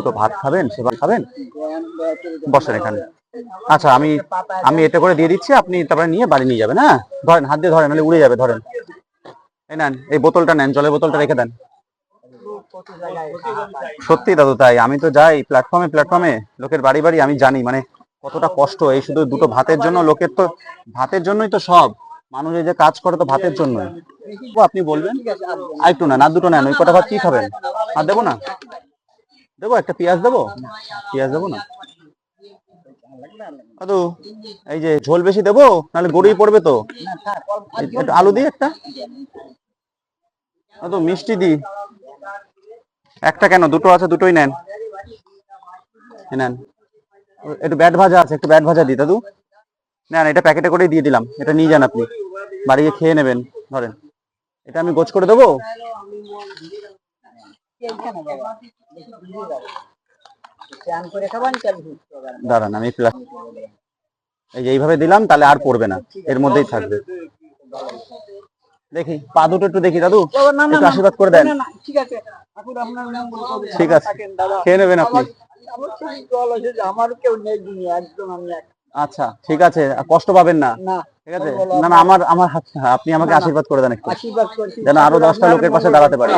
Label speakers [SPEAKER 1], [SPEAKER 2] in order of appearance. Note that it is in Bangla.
[SPEAKER 1] দুটো ভাত খাবেন সেবা খাবেন, বসেন এখানে। আচ্ছা আমি আমি এটা করে দিয়ে দিচ্ছি, আপনি তারপরে নিয়ে বাড়ি নিয়ে যাবেন হ্যাঁ? ধরেন, হাত দিয়ে ধরেন, নাহলে উড়ে যাবে, ধরেন। এই নেন, এই বোতলটা নেন, জলের বোতলটা রেখে দেন। সত্যি দাদু, তাই। আমি তো যাই প্ল্যাটফর্মে প্ল্যাটফর্মে লোকের বাড়ি বাড়ি, আমি জানি মানে কতটা কষ্ট। এই শুধু দুটো ভাতের জন্য, লোকের তো, ভাতের জন্যই তো সব। মানুষ যে কাজ করে তো ভাতের জন্য আপনি বলবেন? আর একটু নেন, আর দুটো নেন, ওই কটা ভাত কি খাবেন? আর দেবো না? দেবো? একটা পেঁয়াজ দেবো? পেঁয়াজ দেবো না? দাদু এই যে ঝোল বেশি দেবো? নাহলে গড়িয়ে পড়বে তো। আলু দিই একটা? দাদু মিষ্টি দি একটা কেন? দুটো আছে, দুটোই নেন। নেন। একটু ব্যাট ভাজা আছে, একটু ব্যাট ভাজা দিই, দাদু। নেন, এটা প্যাকেটে করেই দিয়ে দিলাম। এটা নিয়ে যান আপনি। বাড়ি গিয়ে খেয়ে নেবেন, ধরেন। এটা আমি গোছ করে দেবো? দাঁড়ান আমি প্লাস এই যে এইভাবে দিলাম তাহলে আর পড়বে না। এর মধ্যেই থাকবে। দেখি পা দুটো একটু দেখি দাদু। একটু আশীর্বাদ করে দেন।
[SPEAKER 2] ঠিক আছে।
[SPEAKER 1] ঠিক। খেয়ে নেবেন আপনি।
[SPEAKER 2] আমার কেউ নেই একদম আমি
[SPEAKER 1] আচ্ছা ঠিক আছে। কষ্ট পাবেন না। ঠিক আছে? না না আমার আমার হ্যাঁ, আপনি আমাকে আশীর্বাদ করে দেন একটু।
[SPEAKER 2] আশীর্বাদ
[SPEAKER 1] যেন আরও দশটা লোকের পাশে দাঁড়াতে পারি।